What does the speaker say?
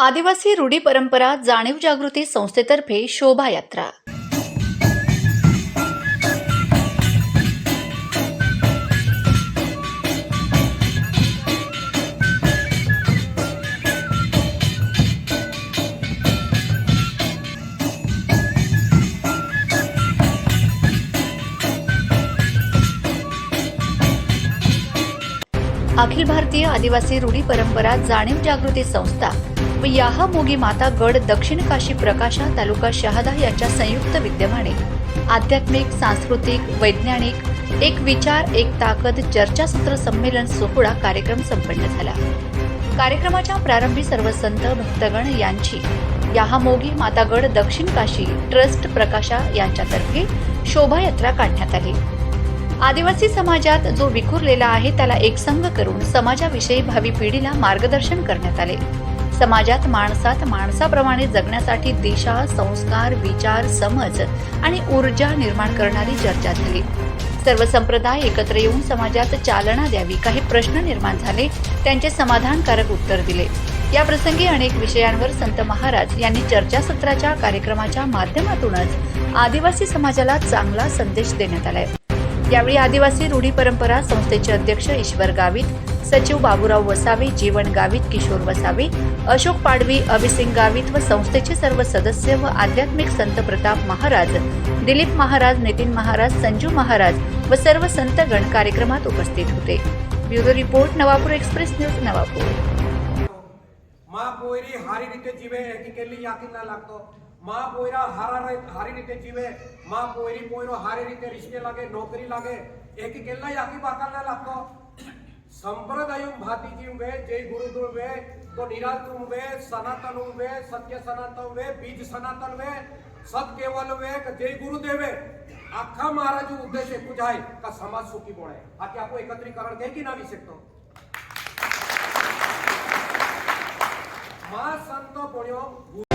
आदिवासी रूढी परंपरा जाणीव जागृती संस्थेतर्फे शोभायात्रा. अखिल भारतीय आदिवासी रूढी परंपरा जाणीव जागृती संस्था व याहा मोगी माता गड दक्षिण काशी प्रकाशा तालुका शहादा यांच्या संयुक्त विद्यमाने. आध्यात्मिक सांस्कृतिक वैज्ञानिक एक विचार एक ताकद चर्चासत्र संमेलन सोहळा कार्यक्रम संपन्न झाला. कार्यक्रमाच्या प्रारंभी सर्व संत भक्तगण यांची याहामोगी मातागड दक्षिण काशी ट्रस्ट प्रकाशा यांच्यातर्फे शोभायात्रा काढण्यात आली. आदिवासी समाजात जो विखुरलेला आहे त्याला एकसंग करून समाजाविषयी भावी पिढीला मार्गदर्शन करण्यात आले. समाजात माणसात माणसाप्रमाणे जगण्यासाठी दिशा संस्कार विचार समज आणि ऊर्जा निर्माण करणारी चर्चा झाली. सर्व संप्रदाय एकत्र येऊन समाजात चालना द्यावी काही प्रश्न निर्माण झाले त्यांचे समाधानकारक उत्तर दिले. या प्रसंगी अनेक विषयांवर संत महाराज यांनी चर्चासत्राच्या कार्यक्रमाच्या माध्यमातूनच आदिवासी समाजाला चांगला संदेश देण्यात आलाय. यावेळी आदिवासी रूढी परंपरा संस्थेचे अध्यक्ष ईश्वर गावित सचिव बाबूराव वसावे जीवन गावित किशोर वसावे अशोक पाडवी अभिसिंग गावित व संस्थेचे सर्व सदस्य व आध्यात्मिक संत प्रताप महाराज दिलीप महाराज नितीन महाराज संजू महाराज व सर्व संतगण कार्यक्रमात उपस्थित होते. Bureau report Navapur express news Navapur. मा कोयरी हारी रीते जीवे केली याकीला लागतो. મા પોયરા હારા રે- હારી રીતે જીવે મા પોયરી પોયરો હારી રીતે રિશ્તે લાગે નોકરી લાગે એકી કેટલા યાકી બાકાના લાગતો સંપ્રદાયું ભાતી જીવે જય ગુરુદુળ વે તો નિરાતું વે સનાતન વે સત્ય સનાતન વે બીજ સનાતન વે સત કેવલ વે કે જય ગુરુદેવે આખા મહારાજ ઉદ્દેશ એકું જાય કે સમાજ સુખી પડે આથી આપણું એકત્રીકરણ કઈ કી નાવી શકતો મા સંત ભણ્યો